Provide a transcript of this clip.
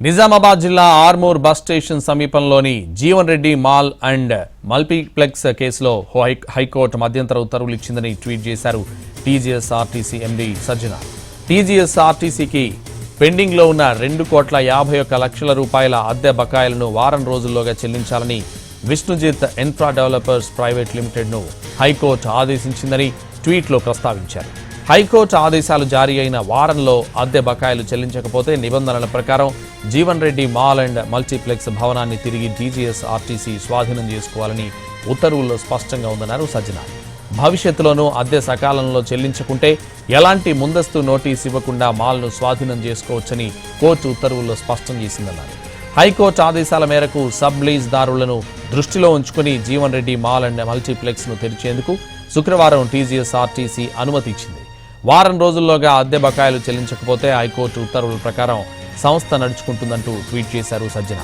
నిజామాబాద్ జిల్లా Armoor bus station సమీపంలోని Jeevan Reddy mall and multiplex కేసులో హైకోర్టు మధ్యంతర ఉత్తర్వులు ఇచ్చిందని ట్వీట్ చేశారు టీజీఎస్ఆర్టీసీ ఎండీ సజ్జన. టీజీఎస్ఆర్టీసీకి పెండింగ్లో ఉన్న రెండు కోట్ల యాభై ఒక్క లక్షల రూపాయల అద్దె బకాయిలను వారం రోజుల్లోగా చెల్లించాలని విష్ణుజిత్ ఇన్ఫ్రా డెవలపర్స్ ప్రైవేట్ లిమిటెడ్ను హైకోర్టు ఆదేశించిందని ట్వీట్లో ప్రస్తావించారు. హైకోర్టు ఆదేశాలు జారీ అయిన వారంలో అద్దె బకాయిలు చెల్లించకపోతే నిబంధనల ప్రకారం Jeevan Reddy mall and multiplex భవనాన్ని తిరిగి డీజీఎస్ ఆర్టీసీ స్వాధీనం చేసుకోవాలని ఉత్తర్వుల్లో స్పష్టంగా ఉందన్నారు సజ్జన. భవిష్యత్తులోనూ అద్దె సకాలంలో చెల్లించకుంటే ఎలాంటి ముందస్తు నోటీస్ ఇవ్వకుండా మాల్ను స్వాధీనం చేసుకోవచ్చని కోర్టు ఉత్తర్వుల్లో స్పష్టం చేసిందన్నారు. హైకోర్టు ఆదేశాల మేరకు సబ్ లీజ్దారులను దృష్టిలో ఉంచుకుని జీవన్ రెడ్డి మాల్ అండ్ మల్టీప్లెక్స్ను తెరిచేందుకు శుక్రవారం టీజీఎస్ ఆర్టీసీ అనుమతి ఇచ్చింది. వారం రోజుల్లోగా అద్దె బకాయిలు చెల్లించకపోతే హైకోర్టు ఉత్తర్వుల ప్రకారం సంస్థ నడుచుకుంటుందంటూ ట్వీట్ చేశారు సజ్జన.